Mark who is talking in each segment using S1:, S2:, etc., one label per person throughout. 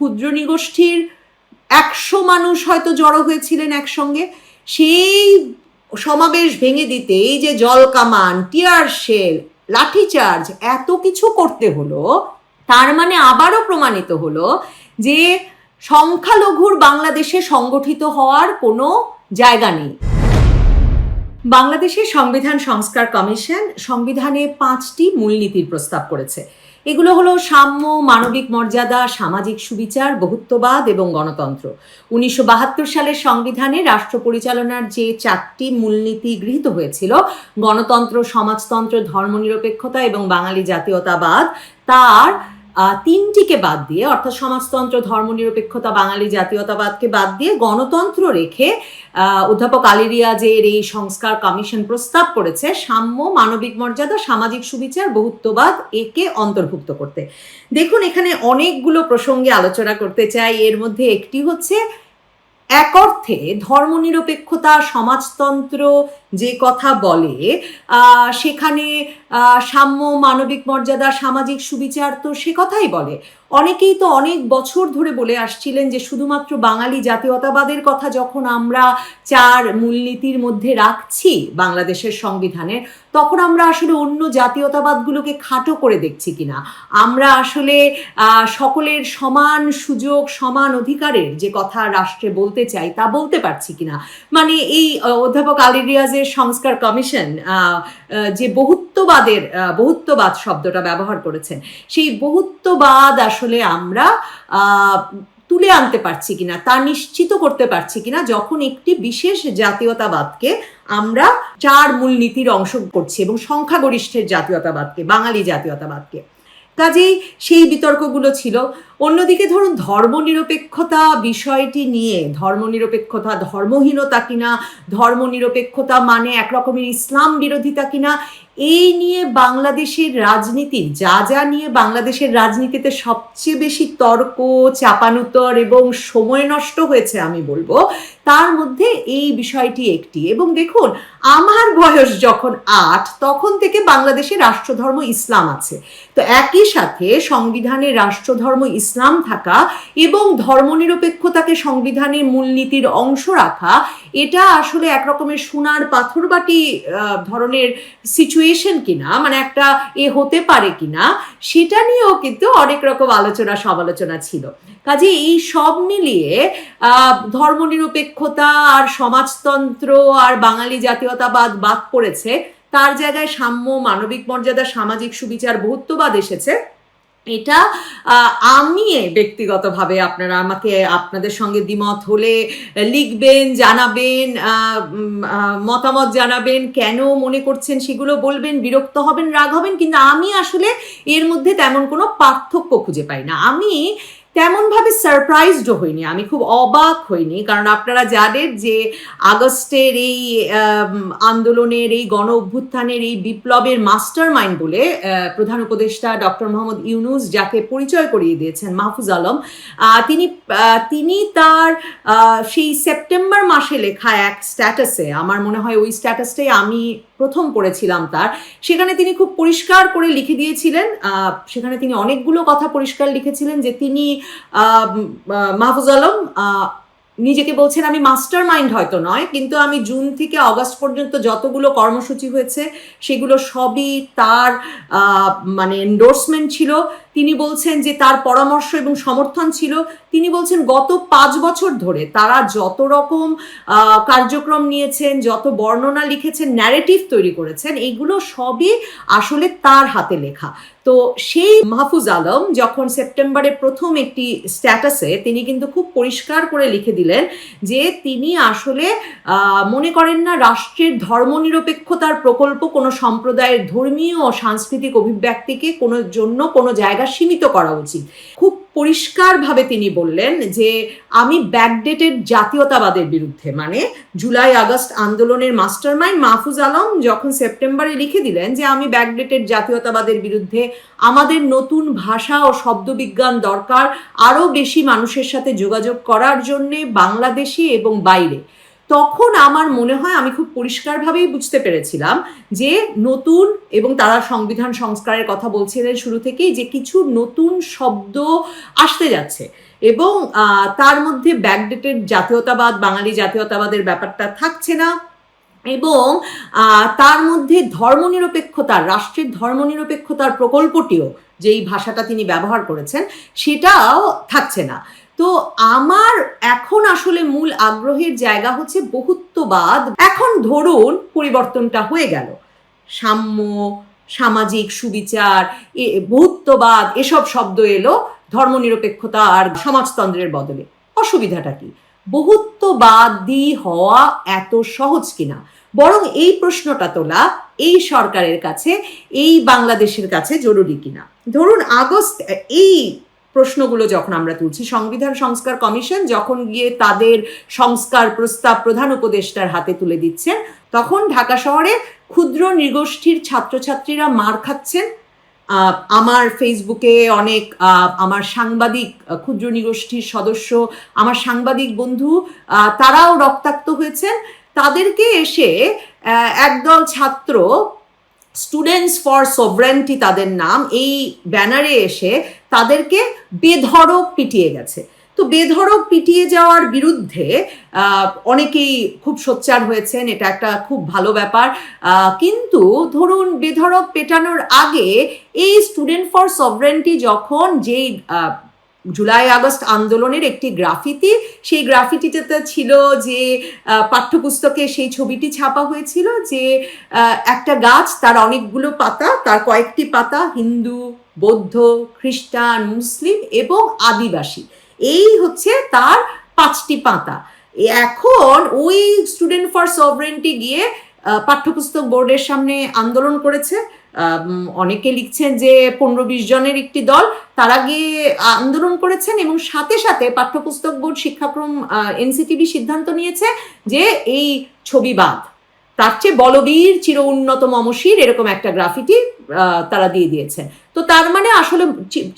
S1: ক্ষুদ্র নিগোষ্ঠীর একশো মানুষ হয়তো জড়ো হয়েছিলেন একসঙ্গে। সেই সমাবেশ ভেঙে দিতে এই যে জল কামান, টিয়ার শেল লাঠিচার্জ এত কিছু করতে হলো, তার মানে আবারও প্রমাণিত হলো যে সংখ্যালঘুর বাংলাদেশে সংগঠিত হওয়ার কোনো জায়গা নেই। বাংলাদেশের সংবিধান সংস্কার কমিশন সংবিধানে পাঁচটি মূলনীতির প্রস্তাব করেছে। এগুলো হলো সাম্য, মানবিক মর্যাদা, সামাজিক সুবিচার, বহুত্ববাদ এবং গণতন্ত্র। উনিশশো বাহাত্তর সালের সংবিধানে রাষ্ট্র পরিচালনার যে চারটি মূলনীতি গৃহীত হয়েছিল, গণতন্ত্র, সমাজতন্ত্র, ধর্মনিরপেক্ষতা এবং বাঙালি জাতীয়তাবাদ, তার তিনটিকে বাদ দিয়ে, অর্থাৎ সমাজতন্ত্র, ধর্মনিরপেক্ষতা, বাঙালি জাতীয়তাবাদকে বাদ দিয়ে গণতন্ত্র রেখে অধ্যাপক আলিরিয়াজের এই সংস্কার কমিশন প্রস্তাব করেছে, সাম্য, মানবিক মর্যাদা, সামাজিক সুবিচার, বহুত্ববাদ একে অন্তর্ভুক্ত করতে। দেখুন, এখানে অনেকগুলো প্রসঙ্গে আলোচনা করতে চাই। এর মধ্যে একটি হচ্ছে এক অর্থে ধর্মনিরপেক্ষতা, সমাজতন্ত্র যে কথা বলে সেখানে সাম্য, মানবিক মর্যাদা, সামাজিক সুবিচার তো সে কথাই বলে। অনেকেই তো অনেক বছর ধরে বলে আসছিলেন যে শুধুমাত্র বাঙালি জাতীয়তাবাদের কথা যখন আমরা চার মূলনীতির মধ্যে রাখছি বাংলাদেশের সংবিধানে তখন আমরা আসলে অন্য জাতীয়তাবাদগুলোকে খাটো করে দেখছি কিনা। আমরা আসলে সকলের সমান সুযোগ, সমান অধিকারের যে কথা রাষ্ট্রে বলতে চাই তা বলতে পারছি কিনা। মানে এই অধ্যাপক আলী রিয়াজের সংস্কার কমিশন যে বহুত্ববাদের বহুত্ববাদ শব্দটা ব্যবহার করেছেন, সেই বহুত্ববাদ আসলে আমরা তুলে আনতে পারছি কিনা, তা নিশ্চিত করতে পারছি কিনা, যখন একটি বিশেষ জাতীয়তাবাদকে আমরা চার মূলনীতির অংশ করছি এবং সংখ্যাগরিষ্ঠের জাতীয়তাবাদকে, বাঙালি জাতীয়তাবাদকে। কাজেই সেই বিতর্কগুলো ছিল। অন্যদিকে ধরুন, ধর্মনিরপেক্ষতা বিষয়টি নিয়ে, ধর্মনিরপেক্ষতা, ধর্মহীনতা কিনা, ধর্মনিরপেক্ষতা মানে একরকমের ইসলাম বিরোধিতা কিনা এই নিয়ে বাংলাদেশের রাজনীতির যা যা নিয়ে বাংলাদেশের রাজনীতিতে সবচেয়ে বেশি তর্ক, চাপানুতর এবং সময় নষ্ট হয়েছে আমি বলব, তার মধ্যে এই বিষয়টি একটি। এবং দেখুন, আমার বয়স যখন আট, তখন থেকে বাংলাদেশে রাষ্ট্রধর্ম ইসলাম আছে। তো একই সাথে সংবিধানে রাষ্ট্রধর্ম ইসলাম থাকা এবং ধর্মনিরপেক্ষতাকে সংবিধানের মূলনীতির অংশ রাখা এটা আসলে একরকমের সোনার পাথরবাটি ধরনের সিচুয়েশন কিনা মানে একটা এ হতে পারে কিনা, সেটা নিয়েও কিন্তু অনেক রকম আলোচনা সমালোচনা ছিল। কাজে এই সব মিলিয়ে ধর্মনিরপেক্ষতা আর সমাজতন্ত্র আর বাঙালি জাতীয়তাবাদ বাদ পড়েছে, তার জায়গায় সাম্য, মানবিক মর্যাদা, সামাজিক সুবিচার, বহুত্ববাদ এসেছে। এটা আমি ব্যক্তিগতভাবে আপনারা আমাকে আপনাদের সঙ্গে দ্বিমত হলে লিখবেন, জানাবেন মতামত জানাবেন, কেন মনে করছেন সেগুলো বলবেন, বিরক্ত হবেন, রাগ হবেন, কিন্তু আমি আসলে এর মধ্যে তেমন কোনো পার্থক্য খুঁজে পাই না। আমি তেমনভাবে সারপ্রাইজডও হইনি, আমি খুব অবাক হইনি, কারণ আপনারা জানেন যে আগস্টের এই আন্দোলনের, এই গণ অভ্যুত্থানের, এই বিপ্লবের মাস্টার মাইন্ড বলে প্রধান উপদেষ্টা ডক্টর মোহাম্মদ ইউনুস যাকে পরিচয় করিয়ে দিয়েছেন, মাহফুজ আলম তিনি তিনি তার সেই সেপ্টেম্বর মাসে লেখা এক স্ট্যাটাসে আমার মনে হয় ওই স্ট্যাটাসটাই আমি প্রথম করেছিলাম তার। সেখানে তিনি খুব পরিষ্কার করে লিখে দিয়েছিলেন সেখানে তিনি অনেকগুলো কথা পরিষ্কার লিখেছিলেন যে তিনি মাহফুজ আলম নিজেকে বলছেন আমি মাস্টার মাইন্ড হয়তো নয়, কিন্তু আমি জুন থেকে অগাস্ট পর্যন্ত যতগুলো কর্মসূচি হয়েছে, সেগুলো সবই তার মানে এন্ডোর্সমেন্ট ছিল। তিনি বলছেন যে তার পরামর্শ এবং সমর্থন ছিল। তিনি বলছেন গত পাঁচ বছর ধরে তারা যত রকম কার্যক্রম নিয়েছেন, যত বর্ণনা লিখেছেন ন্যারেটিভ তৈরি করেছেন এইগুলো সবই আসলে তার হাতে লেখা। তো সেই মাহফুজ আলম যখন সেপ্টেম্বরে প্রথম একটি স্ট্যাটাসে তিনি কিন্তু খুব পরিষ্কার করে লিখে দিলেন যে তিনি আসলে মনে করেন না রাষ্ট্রের ধর্মনিরপেক্ষতার প্রকল্প কোনো সম্প্রদায়ের ধর্মীয় ও সাংস্কৃতিক অভিব্যক্তিকে কোনো জন্য কোনো জায়গা সীমিত করা উচিত। খুব পরিষ্কারভাবে তিনি বললেন যে আমি ব্যাকডেটেড জাতীয়তাবাদের বিরুদ্ধে মানে জুলাই, আগস্ট আন্দোলনের মাস্টার মাইন্ড মাহফুজ আলম যখন সেপ্টেম্বরে লিখে দিলেন যে আমি ব্যাকডেটেড জাতীয়তাবাদের বিরুদ্ধে আমাদের নতুন ভাষা ও শব্দবিজ্ঞান দরকার আরও বেশি মানুষের সাথে যোগাযোগ করার জন্যে বাংলাদেশি এবং বাইরে। তখন আমার মনে হয় আমি খুব পরিষ্কারভাবেই বুঝতে পেরেছিলাম যে নতুন এবং তারা সংবিধান সংস্কারের কথা বলছিলেন শুরু থেকেই যে কিছু নতুন শব্দ আসতে যাচ্ছে। এবং তার মধ্যে ব্যাকডেটেড জাতীয়তাবাদ, বাঙালি জাতীয়তাবাদের ব্যাপারটা থাকছে না। এবং তার মধ্যে ধর্মনিরপেক্ষতার, রাষ্ট্রের ধর্মনিরপেক্ষতার প্রকল্পটিও যেই ভাষাটা তিনি ব্যবহার করেছেন, সেটাও থাকছে না। তো আমার এখন আসলে মূল আগ্রহের জায়গা হচ্ছে বহুত্ববাদ। এখন ধরুন পরিবর্তনটা হয়ে গেল। সাম্য, সামাজিক সুবিচার বহুত্ববাদ, এসব শব্দ এলো ধর্মনিরপেক্ষতা আর সমাজতন্ত্রের বদলে। অসুবিধাটা কি? বহুত্ববাদী হওয়া এত সহজ কিনা? বরং এই প্রশ্নটা তোলা এই সরকারের কাছে, এই বাংলাদেশের কাছে জরুরি কিনা? ধরুন আগস্ট, এই প্রশ্নগুলো যখন আমরা তুলছি, সংবিধান সংস্কার কমিশন যখন গিয়ে তাদের সংস্কার প্রস্তাব প্রধান উপদেষ্টার হাতে তুলে দিচ্ছেন, তখন ঢাকা শহরে ক্ষুদ্র নৃগোষ্ঠীর ছাত্রছাত্রীরা মার খাচ্ছেন। আমার ফেসবুকে অনেক আমার সাংবাদিক ক্ষুদ্র নিগোষ্ঠীর সদস্য, আমার সাংবাদিক বন্ধু তারাও রক্তাক্ত হয়েছেন। তাদেরকে এসে একদল ছাত্র স্টুডেন্টস ফর সভরেন্টি তাদের নাম, এই ব্যানারে এসে তাদেরকে বেধড়ক পিটিয়ে গেছে। তো বেধড়ক পিটিয়ে যাওয়ার বিরুদ্ধে অনেকেই খুব সোচ্চার হয়েছেন, এটা একটা খুব ভালো ব্যাপার। কিন্তু ধরুন বেধড়ক পেটানোর আগে এই স্টুডেন্ট ফর সভরেন্টি যখন যেই জুলাই, আগস্ট আন্দোলনের একটি গ্রাফিতি। সেই গ্রাফিটিতে ছিল যে পাঠ্যপুস্তকে সেই ছবিটি ছাপা হয়েছিল যে একটা গাছ, তার অনেকগুলো পাতা, তার কয়েকটি পাতা হিন্দু, বৌদ্ধ, খ্রিস্টান, মুসলিম এবং আদিবাসী। এই হচ্ছে তার পাঁচটি পাতা। এখন ওই স্টুডেন্ট ফর সভরেন্টি গিয়ে পাঠ্যপুস্তক বোর্ডের সামনে আন্দোলন করেছে। অনেকে লিখছেন যে পনেরো বিশ জনের একটি দল, তারা গিয়ে আন্দোলন করেছেন এবং সাথে সাথে পাঠ্যপুস্তক বোর্ড শিক্ষাক্রম এনসিটিভি সিদ্ধান্ত নিয়েছে যে এই ছবি বাদ। তার চেয়ে বলবীর, চির উন্নত মমশির এরকম একটা গ্রাফিটি তারা দিয়ে দিয়েছে। তো তার মানে আসলে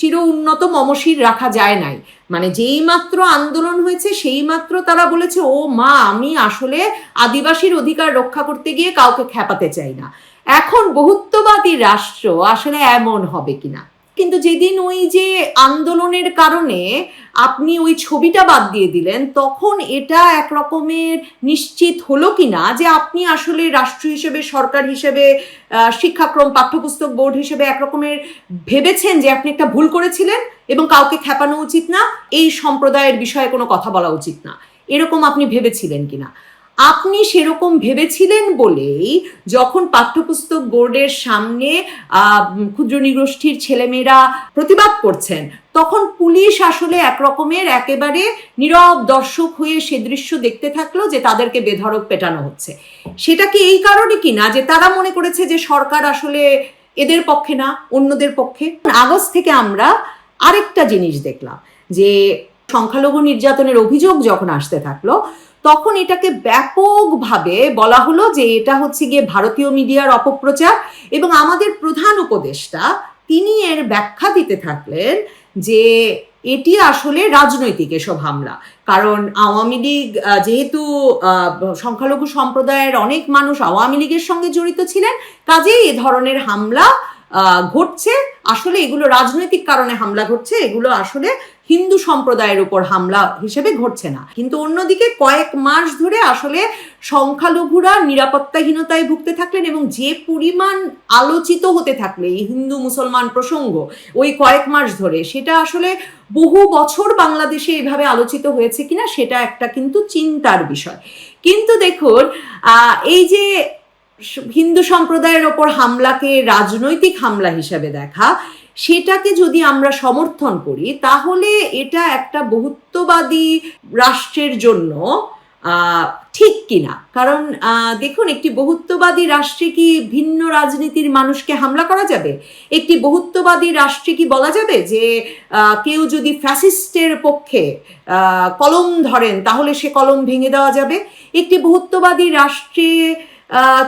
S1: চির উন্নত মমশির রাখা যায় নাই। মানে যেই মাত্র আন্দোলন হয়েছে, সেই মাত্র তারা বলেছে, ও মা, আমি আসলে আদিবাসীর অধিকার রক্ষা করতে গিয়ে কাউকে খেপাতে চাই না। এখন বহুত্ববাদী রাষ্ট্র আসলে এমন হবে কিনা? কিন্তু যেদিন ওই যে আন্দোলনের কারণে আপনি ওই ছবিটা বাদ দিয়ে দিলেন, তখন এটা এক রকমের নিশ্চিত হলো কিনা যে আপনি আসলে রাষ্ট্র হিসেবে, সরকার হিসেবে শিক্ষাক্রম, পাঠ্যপুস্তক বোর্ড হিসেবে এক রকমের ভেবেছেন যে আপনি একটা ভুল করেছিলেন এবং কাউকে খেপানো উচিত না, এই সম্প্রদায়ের বিষয়ে কোনো কথা বলা উচিত না। এরকম আপনি ভেবেছিলেন কিনা? আপনি সেরকম ভেবেছিলেন বলেই যখন পাঠ্যপুস্তক বোর্ডের সামনে ক্ষুদ্র নিগোষ্ঠীর ছেলেমেয়েরা প্রতিবাদ করছেন, তখন পুলিশ আসলে একরকমের একেবারে নীরব দর্শক হয়ে সে দৃশ্য দেখতে থাকল যে তাদেরকে বেধড়ক পেটানো হচ্ছে। সেটা কি এই কারণে কি না যে তারা মনে করেছে যে সরকার আসলে এদের পক্ষে না, অন্যদের পক্ষে? আগস্ট থেকে আমরা আরেকটা জিনিস দেখলাম যে সংখ্যালঘু নির্যাতনের অভিযোগ যখন আসতে থাকল তখন এটাকে ব্যাপকভাবে বলা হলো যে এটা হচ্ছে গিয়ে ভারতীয় মিডিয়ার অপপ্রচার এবং আমাদের প্রধান উপদেষ্টা তিনি এর ব্যাখ্যা দিতে থাকলেন যে এটি আসলে রাজনৈতিক এসব হামলা। কারণ আওয়ামী লীগ যেহেতু সংখ্যালঘু সম্প্রদায়ের অনেক মানুষ আওয়ামী লীগের সঙ্গে জড়িত ছিলেন, কাজেই এ ধরনের হামলা ঘটছে। আসলে এগুলো রাজনৈতিক কারণে হামলা ঘটছে। এগুলো আসলে হিন্দু সম্প্রদায়ের উপর হামলা হিসেবে ঘটছে না। কিন্তু অন্যদিকে কয়েক মাস ধরে আসলে সংখ্যালঘুরা নিরাপত্তাহীনতায় ভুগতে থাকলেন এবং যে পরিমাণ আলোচিত হতে থাকলে এই হিন্দু মুসলমান প্রসঙ্গ ওই কয়েক মাস ধরে, সেটা আসলে বহু বছর বাংলাদেশে এইভাবে আলোচিত হয়েছে কিনা, সেটা একটা কিন্তু চিন্তার বিষয়। কিন্তু দেখুন এই যে হিন্দু সম্প্রদায়ের ওপর হামলাকে রাজনৈতিক হামলা হিসাবে দেখা, সেটাকে যদি আমরা সমর্থন করি, তাহলে এটা একটা বহুত্ববাদী রাষ্ট্রের জন্য ঠিক কিনা? কারণ দেখুন, একটি বহুত্ববাদী রাষ্ট্রে কি ভিন্ন রাজনীতির মানুষকে হামলা করা যাবে? একটি বহুত্ববাদী রাষ্ট্রে কি বলা যাবে যে কেউ যদি ফ্যাসিস্টের পক্ষে কলম ধরেন, তাহলে সে কলম ভেঙে দেওয়া যাবে? একটি বহুত্ববাদী রাষ্ট্রে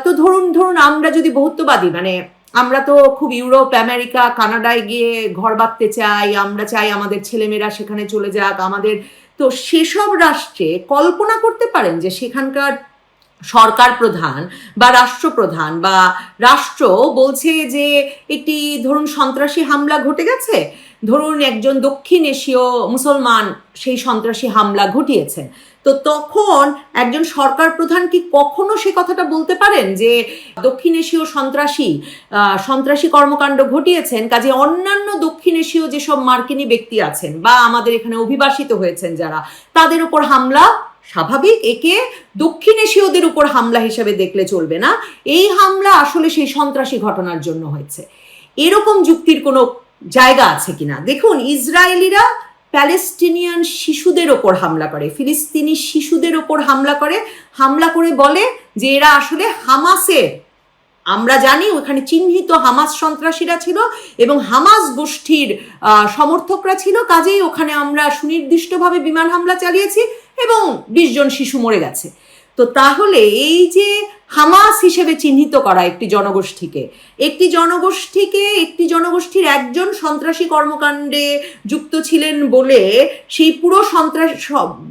S1: তো ধরুন ধরুন আমরা যদি বহুত্ববাদী মানে আমরা তো খুব ইউরোপ, আমেরিকা, কানাডায় গিয়ে ঘর বাঁধতে চাই, আমরা চাই আমাদের ছেলেমেয়েরা সেখানে চলে যাক, আমাদের, তো সেসব রাষ্ট্রে কল্পনা করতে পারেন যে সেখানকার সরকার প্রধান বা রাষ্ট্রপ্রধান বা রাষ্ট্র বলছে যে একটি ধরুন সন্ত্রাসী হামলা ঘটে গেছে, ধরুন একজন দক্ষিণ এশীয় মুসলমান সেই সন্ত্রাসী হামলা ঘটিয়েছেন তো তখন একজন সরকার প্রধান কি কখনো সে কথাটা বলতে পারেন যে দক্ষিণ এশীয় সন্ত্রাসী সন্ত্রাসী কর্মকাণ্ড ঘটিয়েছেন, কাজে অন্যান্য দক্ষিণ এশীয় যেসব মার্কিনী ব্যক্তি আছেন বা আমাদের এখানে অভিবাসিত হয়েছেন যারা, তাদের উপর হামলা স্বাভাবিক, একে দক্ষিণ এশীয়দের উপর হামলা হিসেবে দেখলে চলবে না। এই হামলা আসলে সেই সন্ত্রাসী ঘটনার জন্য হয়েছে। এরকম যুক্তির কোনো জায়গা আছে কিনা? দেখুন, ইসরায়েলিরা প্যালেস্টিনিয়ান শিশুদের ওপর হামলা করে, ফিলিস্তিনি শিশুদের ওপর হামলা করে। হামলা করে বলে যে এরা আসলে হামাসের আমরা জানি ওখানে চিহ্নিত হামাস সন্ত্রাসীরা ছিল এবং হামাস গোষ্ঠীর সমর্থকরা ছিল। কাজেই ওখানে আমরা সুনির্দিষ্টভাবে বিমান হামলা চালিয়েছি এবং বিশ জন শিশু মরে গেছে। তো তাহলে এই যে হামাস হিসেবে চিহ্নিত করা একটি জনগোষ্ঠীকে একটি জনগোষ্ঠীকে একটি জনগোষ্ঠীর একজন সন্ত্রাসী কর্মকাণ্ডে যুক্ত ছিলেন বলে সেই পুরো সন্ত্রাস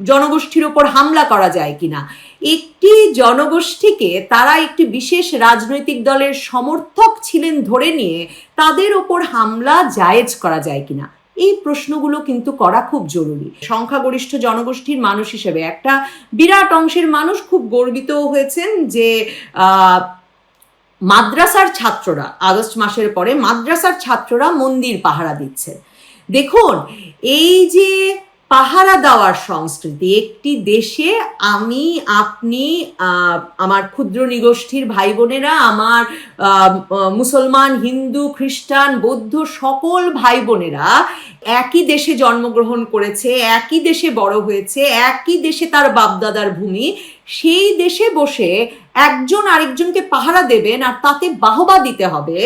S1: জনগোষ্ঠীর ওপর হামলা করা যায় কিনা? একটি জনগোষ্ঠীকে তারা একটি বিশেষ রাজনৈতিক দলের সমর্থক ছিলেন ধরে নিয়ে তাদের ওপর হামলা জায়েজ করা যায় কিনা? এই প্রশ্নগুলো কিন্তু করা খুব জরুরি। সংখ্যাগরিষ্ঠ জনগোষ্ঠীর মানুষ হিসেবে একটা বিরাট অংশের মানুষ খুব গর্বিত হয়েছেন যে মাদ্রাসার ছাত্ররা, আগস্ট মাসের পরে মাদ্রাসার ছাত্ররা মন্দির পাহারা দিচ্ছেন। দেখুন, এই যে পাহারা দেওয়ার সংস্কৃতি। একটি দেশে আমি, আপনি আমার ক্ষুদ্র নিগোষ্ঠীর ভাই বোনেরা আমার মুসলমান, হিন্দু, খ্রিস্টান, বৌদ্ধ সকল ভাই বোনেরা একই দেশে জন্মগ্রহণ করেছে, একই দেশে বড় হয়েছে, একই দেশে তার বাপদাদার ভূমি, সেই দেশে বসে একজন আরেকজনকে পাহারা দেবেন আর তাতে বাহবা দিতে হবে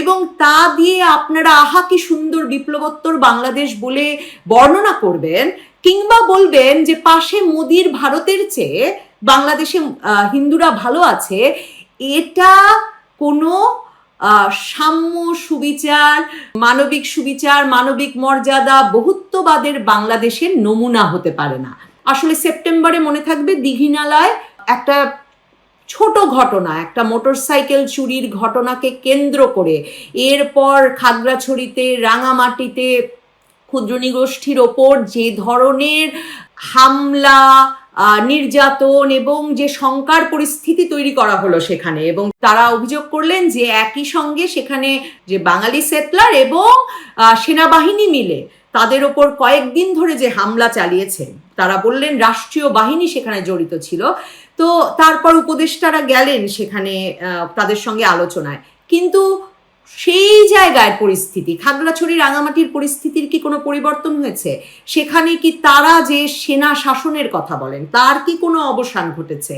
S1: এবং তা দিয়ে আপনারা আহা কি সুন্দর বিপ্লবোত্তর বাংলাদেশ বলে বর্ণনা করবেন কিংবা বলবেন যে পাশে মোদির ভারতের চেয়ে বাংলাদেশে হিন্দুরা ভালো আছে, এটা কোনো সাম্য সুবিচার, মানবিক সুবিচার, মানবিক মর্যাদা বহুত্ববাদের বাংলাদেশের নমুনা হতে পারে না। আসলে সেপ্টেম্বরে মনে থাকবে দিঘিনালায় একটা ছোট ঘটনা, একটা মোটরসাইকেল চুরির ঘটনাকে কেন্দ্র করে। এরপর খাগড়াছড়িতে, রাঙামাটিতে ক্ষুদ্র নিগোষ্ঠীর ওপর যে ধরনের হামলা নির্যাতন এবং যে শঙ্কার পরিস্থিতি তৈরি করা হলো সেখানে এবং তারা অভিযোগ করলেন যে একই সঙ্গে সেখানে যে বাঙালি সেটলার এবং সেনাবাহিনী মিলে তাদের ওপর কয়েকদিন ধরে যে হামলা চালিয়েছে, তারা বললেন রাষ্ট্রীয় বাহিনী সেখানে জড়িত ছিল। তো তারপর উপদেষ্টারা গেলেন সেখানে তাদের সঙ্গে আলোচনায়। কিন্তু সেই জায়গায় পরিস্থিতি। খাগড়াছড়ি, রাঙামাটির পরিস্থিতির কি কোনো পরিবর্তন হয়েছে? সেখানে কি তারা যে সেনা শাসনের কথা বলেন, তার কি কোনো অবসান ঘটেছে?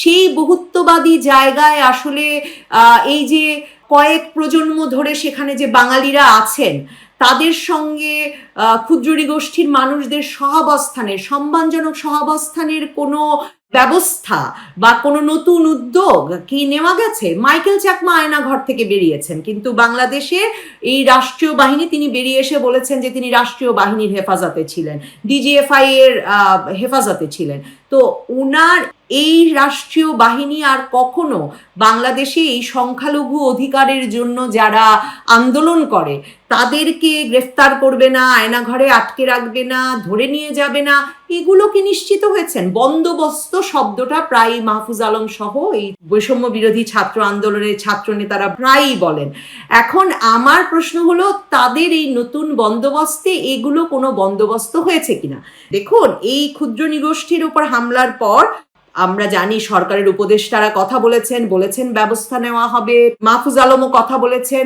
S1: সেই বহুত্ববাদী জায়গায় আসলে এই যে কয়েক প্রজন্ম ধরে সেখানে যে বাঙালিরা আছেন, তাদের সঙ্গে ক্ষুদ্রী গোষ্ঠীর মানুষদের সহাবস্থানের, সম্মানজনক সহাবস্থানের কোনো ব্যবস্থা বা কোনো নতুন উদ্যোগ কি নেওয়া গেছে? মাইকেল চাকমা আয়না ঘর থেকে বেরিয়েছেন, কিন্তু বাংলাদেশে এই রাষ্ট্রীয় বাহিনী তিনি বেরিয়ে এসে বলেছেন যে তিনি রাষ্ট্রীয় বাহিনীর হেফাজতে ছিলেন, ডিজিএফআই এর হেফাজতে ছিলেন। তো উনার এই রাষ্ট্রীয় বাহিনী আর কখনো বাংলাদেশে এই সংখ্যালঘু অধিকারের জন্য যারা আন্দোলন করে, তাদেরকে গ্রেফতার করবে না, আয়নাঘরে আটকে রাখবে না, ধরে নিয়ে যাবে না, এগুলো কি নিশ্চিত হয়েছেন? বন্দোবস্ত শব্দটা প্রায় মাহফুজ আলম সহ এই বৈষম্য বিরোধী ছাত্র আন্দোলনের ছাত্র নেতারা প্রায়ই বলেন। এখন আমার প্রশ্ন হলো, তাদের এই নতুন বন্দোবস্তে এগুলো কোনো বন্দোবস্ত হয়েছে কিনা? দেখুন, এই ক্ষুদ্র নিগোষ্ঠীর উপর হামলার পর আমরা জানি সরকারের উপদেষ্টারা কথা বলেছেন বলেছেন ব্যবস্থা নেওয়া হবে, মাহফুজ আলমও কথা বলেছেন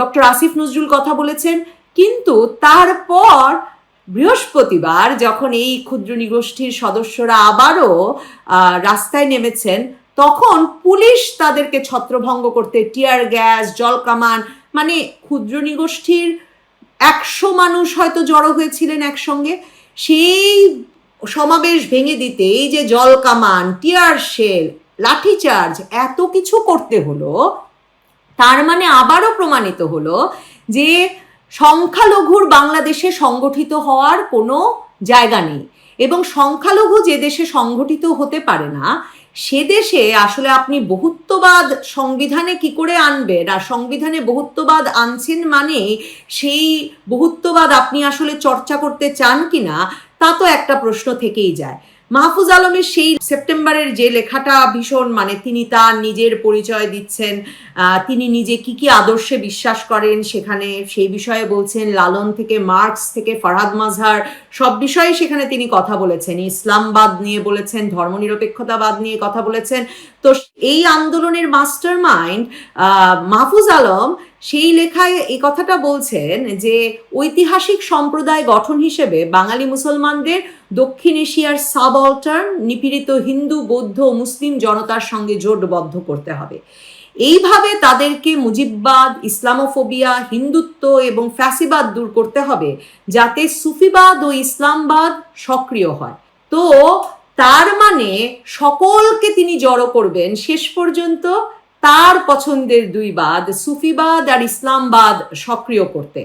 S1: ডক্টর আসিফ নজরুল কথা বলেছেন। কিন্তু তারপর বৃহস্পতিবার যখন এই ক্ষুদ্র নিগোষ্ঠীর সদস্যরা আবারও রাস্তায় নেমেছেন, তখন পুলিশ তাদেরকে ছত্রভঙ্গ করতে, টিয়ার গ্যাস জলকামান মানে ক্ষুদ্র নিগোষ্ঠীর একশো মানুষ হয়তো জড়ো হয়েছিলেন একসঙ্গে। সেই সমাবেশ ভেঙে দিতে এই যে জল কামান, টিয়ার শেল লাঠিচার্জ এত কিছু করতে হলো, তার মানে আবারও প্রমাণিত হলো যে সংখ্যালঘুর বাংলাদেশে সংগঠিত হওয়ার কোনো জায়গা নেই। এবং সংখ্যালঘু যে দেশে সংগঠিত হতে পারে না সে দেশে আসলে আপনি বহুত্ববাদ সংবিধানে কি করে আনবেন? আর সংবিধানে বহুত্ববাদ আনছেন মানে সেই বহুত্ববাদ আপনি আসলে চর্চা করতে চান কিনা? তা তো একটা প্রশ্ন থেকেই যায়। মাহফুজ আলমের সেই সেপ্টেম্বরের যে লেখাটা ভীষণ মানে তিনি তার নিজের পরিচয় দিচ্ছেন তিনি নিজে কি কি আদর্শে বিশ্বাস করেন সেখানে সেই বিষয়ে বলছেন, লালন থেকে মার্কস থেকে ফারহাদ মাঝহার সব বিষয়ে সেখানে তিনি কথা বলেছেন। ইসলামবাদ নিয়ে বলেছেন, ধর্মনিরপেক্ষতাবাদ নিয়ে কথা বলেছেন। তো এই আন্দোলনের মাস্টার মাইন্ড মাহফুজ আলম সেই লেখায় এই কথাটা বলছেন যে ঐতিহাসিক সম্প্রদায় গঠন হিসেবে বাঙালি মুসলমানদের দক্ষিণ এশিয়ার সাব অল্টার নিপীড়িত হিন্দু, বৌদ্ধ মুসলিম জনতার সঙ্গে জোটবদ্ধ করতে হবে। এইভাবে তাদেরকে মুজিববাদ, ইসলামোফোবিয়া, হিন্দুত্ব এবং ফ্যাসিবাদ দূর করতে হবে যাতে সুফিবাদ ও ইসলামবাদ সক্রিয় হয়। তো তার মানে সকলকে তিনি জড়ো করবেন। শেষ পর্যন্ত তার পছন্দের দুই বাদ, সুফিবাদ আর ইসলামবাদ সক্রিয় করতে।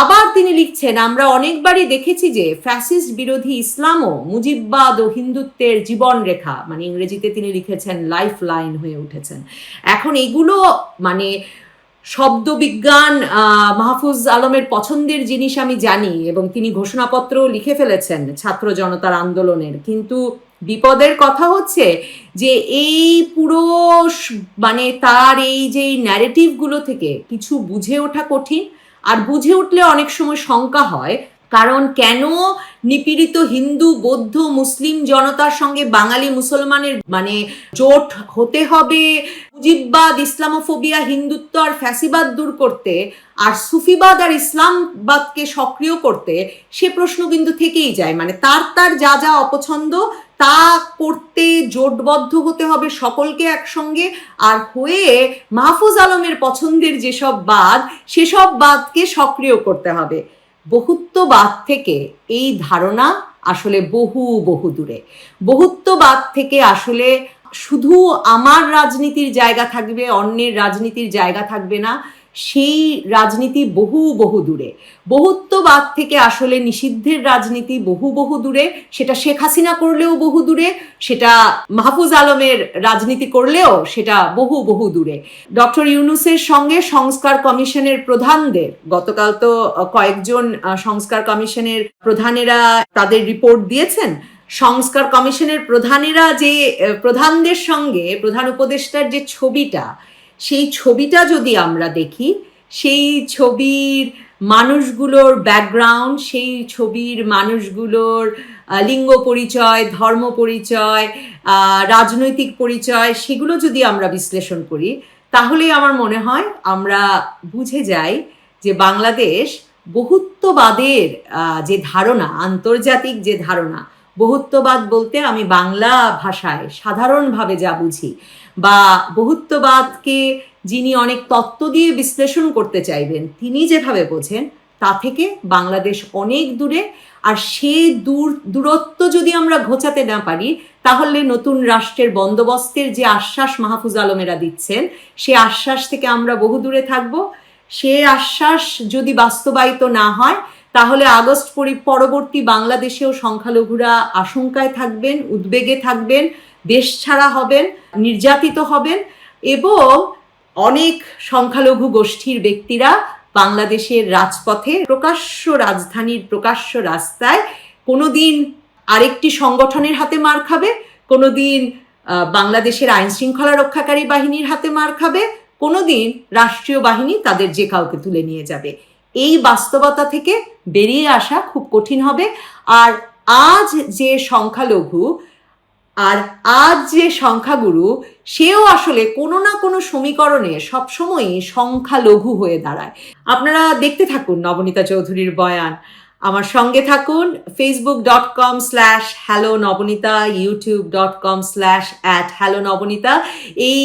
S1: আবার তিনি লিখছেন, আমরা অনেকবারই দেখেছি যে ফ্যাসিস্ট বিরোধী ইসলামও মুজিববাদ ও হিন্দুত্বের জীবন রেখা মানে ইংরেজিতে তিনি লিখেছেন লাইফ লাইন হয়ে উঠেছেন। এখন এগুলো মানে শব্দবিজ্ঞান মাহফুজ আলমের পছন্দের জিনিস আমি জানি এবং তিনি ঘোষণাপত্র লিখে ফেলেছেন ছাত্র জনতার আন্দোলনের। কিন্তু বিপদের কথা হচ্ছে যে এই পুরো মানে তার এই যে ন্যারেটিভগুলো থেকে কিছু বুঝে ওঠা কঠিন। আর বুঝে উঠলে অনেক সময় শঙ্কা হয়, কারণ কেন নিপীড়িত হিন্দু, বৌদ্ধ, মুসলিম জনতার সঙ্গে বাঙালি মুসলমানের মানে জোট হতে হবে? মুজিববাদ, ইসলামোফোবিয়া, হিন্দুত্ব আর ফ্যাসিবাদ দূর করতে আর সুফিবাদ আর ইসলামবাদকে সক্রিয় করতে সে প্রশ্ন কিন্তু থেকেই যায়। মানে তার তার যা যা অপছন্দ তা করতে জোটবদ্ধ হতে হবে সকলকে একসঙ্গে। আর হয়ে মাহফুজ আলমের পছন্দের যেসব বাদ, সেসব বাদকে সক্রিয় করতে হবে। বহুত্ববাদ থেকে এই ধারণা আসলে বহু বহু দূরে। বহুত্ববাদ থেকে আসলে শুধু আমার রাজনীতির জায়গা থাকবে, অন্যের রাজনীতির জায়গা থাকবে না। সেই রাজনীতি বহু বহু দূরে। বহুত্ববাদ থেকে আসলে নিষিদ্ধের রাজনীতি বহু বহু দূরে, সেটা শেখ হাসিনা করলেও বহু দূরে, সেটা মাহফুজ আলমের রাজনীতি করলেও সেটা বহু বহু দূরে। ডক্টর ইউনুসের সঙ্গে সংস্কার কমিশনের প্রধানদের, গতকাল তো কয়েকজন সংস্কার কমিশনের প্রধানেরা তাদের রিপোর্ট দিয়েছেন। সংস্কার কমিশনের প্রধানেরা যে প্রধানদের সঙ্গে, প্রধান উপদেষ্টার যে ছবিটা সেই ছবিটা যদি আমরা দেখি, সেই ছবির মানুষগুলোর ব্যাকগ্রাউন্ড সেই ছবির মানুষগুলোর লিঙ্গ পরিচয়, ধর্ম পরিচয় রাজনৈতিক পরিচয়, সেগুলো যদি আমরা বিশ্লেষণ করি তাহলে আমার মনে হয় আমরা বুঝে যাই যে বাংলাদেশ বহুত্ববাদের যে ধারণা, আন্তর্জাতিক যে ধারণা বহুত্ববাদ বলতে আমি বাংলা ভাষায় সাধারণভাবে যা বুঝি বা বহুত্ববাদকে যিনি অনেক তত্ত্ব দিয়ে বিশ্লেষণ করতে চাইবেন, তিনি যেভাবে বোঝেন, তা থেকে বাংলাদেশ অনেক দূরে। আর সে দূর, দূরত্ব যদি আমরা ঘোচাতে না পারি, তাহলে নতুন রাষ্ট্রের বন্দোবস্তের যে আশ্বাস মাহফুজ আলমেরা দিচ্ছেন, সে আশ্বাস থেকে আমরা বহু দূরে থাকব। সে আশ্বাস যদি বাস্তবায়িত না হয় তাহলে আগস্ট পরি- পরবর্তী বাংলাদেশেও সংখ্যালঘুরা আশঙ্কায় থাকবেন উদ্বেগে থাকবেন দেশ ছাড়া হবেন নির্যাতিত হবেন এবং অনেক সংখ্যালঘু গোষ্ঠীর ব্যক্তিরা বাংলাদেশের রাজপথে প্রকাশ্য রাজধানীর প্রকাশ্য রাস্তায় কোনোদিন আরেকটি সংগঠনের হাতে মার খাবে কোনোদিন আহ, বাংলাদেশের আইন শৃঙ্খলা রক্ষাকারী বাহিনীর হাতে মার খাবে কোনোদিন রাষ্ট্রীয় বাহিনী তাদের যে কাউকে তুলে নিয়ে যাবে। এই বাস্তবতা থেকে বেরিয়ে আসা খুব কঠিন হবে। আর আজ যে সংখ্যালঘু আর আজ যে সংখ্যাগুরু, সেও আসলে কোনো না কোনো সমীকরণে সবসময়ই সংখ্যালঘু হয়ে দাঁড়ায়। আপনারা দেখতে থাকুন নবনীতা চৌধুরীর বয়ান। আমার সঙ্গে থাকুন Facebook dot com slash hello Nabanita YouTube dot com slash at hello Nabanita. এই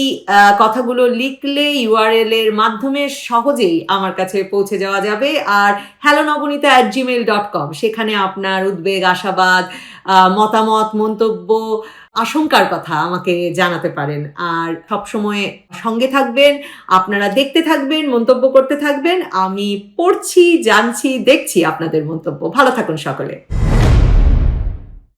S1: কথাগুলো লিখলে ইউআরএল এর মাধ্যমে সহজেই আমার কাছে পৌঁছে যাওয়া যাবে। আর hello Nabanita at Gmail dot com সেখানে আপনার উদ্বেগ, আশাবাদ মতামত, মন্তব্য আশঙ্কার কথা আমাকে জানাতে পারেন। আর সবসময় সঙ্গে থাকবেন, আপনারা দেখতে থাকবেন, মন্তব্য করতে থাকবেন। আমি পড়ছি, জানছি, দেখছি আপনাদের মন্তব্য। ভালো থাকুন সকলে।